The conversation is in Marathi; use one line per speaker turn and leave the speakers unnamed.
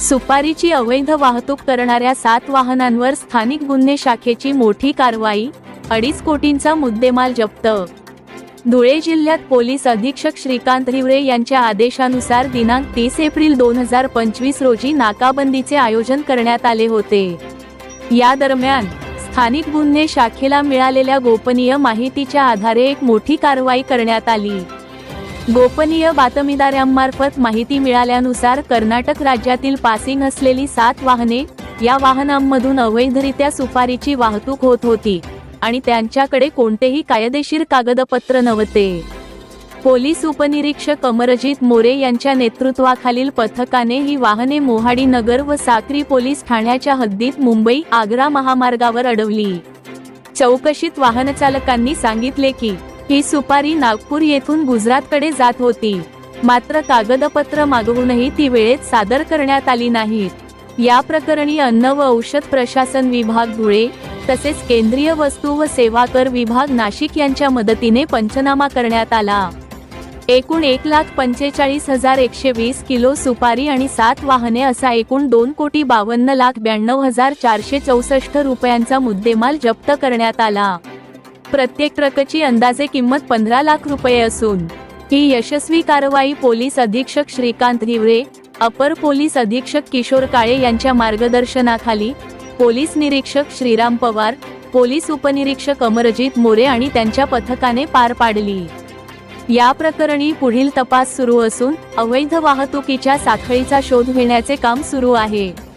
सुपारीची अवैध वाहतूक करणाऱ्या सात वाहनांवर स्थानिक गुन्हे शाखेची मोठी कारवाई अडीच कोटींचा मुद्देमाल जप्त. धुळे जिल्ह्यात पोलीस अधीक्षक श्रीकांत हिवरे यांच्या आदेशानुसार दिनांक तीस एप्रिल दोन हजार पंचवीस रोजी नाकाबंदीचे आयोजन करण्यात आले होते. या दरम्यान स्थानिक गुन्हे शाखेला मिळालेल्या गोपनीय माहितीच्या आधारे एक मोठी कारवाई करण्यात आली. गोपनीय बातमीदारांमार्फत माहिती मिळाल्यानुसार कर्नाटक राज्यातील पासिंग असलेली सात वाहने या वाहनांमधून अवैधरित्या सुपारीची वाहतूक होत होती आणि त्यांच्याकडे कोणतेही कायदेशीर कागदपत्र नव्हते. पोलीस उपनिरीक्षक अमरजित मोरे यांच्या नेतृत्वाखालील पथकाने ही वाहने मोहाडी नगर व साक्री पोलीस ठाण्याच्या हद्दीत मुंबई आग्रा महामार्गावर अडवली. चौकशीत वाहनचालकांनी सांगितले की ही सुपारी नागपूर येथून गुजरातकडे जात होती. मात्र कागदपत्र मागवूनही ती वेळेत सादर करण्यात आली नाहीत. या प्रकरणी अन्न व औषध प्रशासन विभाग धुळे तसेच केंद्रीय वस्तू व सेवा कर विभाग नाशिक यांच्या मदतीने पंचनामा करण्यात आला. एकूण एक लाख पंचेचाळीस हजार एकशे वीस किलो सुपारी आणि सात वाहने असा एकूण दोन कोटी बावन्न लाख ब्याण्णव हजार चारशे चौसष्ट रुपयांचा मुद्देमाल जप्त करण्यात आला. प्रत्येक ट्रकची अंदाजे किंमत पंधरा लाख रुपये असून ही यशस्वी कारवाई पोलीस अधीक्षक श्रीकांत हिवरे अपर पोलीस अधीक्षक किशोर काळे यांच्या मार्गदर्शनाखाली पोलीस निरीक्षक श्रीराम पवार पोलीस उपनिरीक्षक अमरजित मोरे आणि त्यांच्या पथकाने पार पाडली. या प्रकरणी पुढील तपास सुरू असून अवैध वाहतुकीच्या साखळीचा शोध घेण्याचे काम सुरू आहे.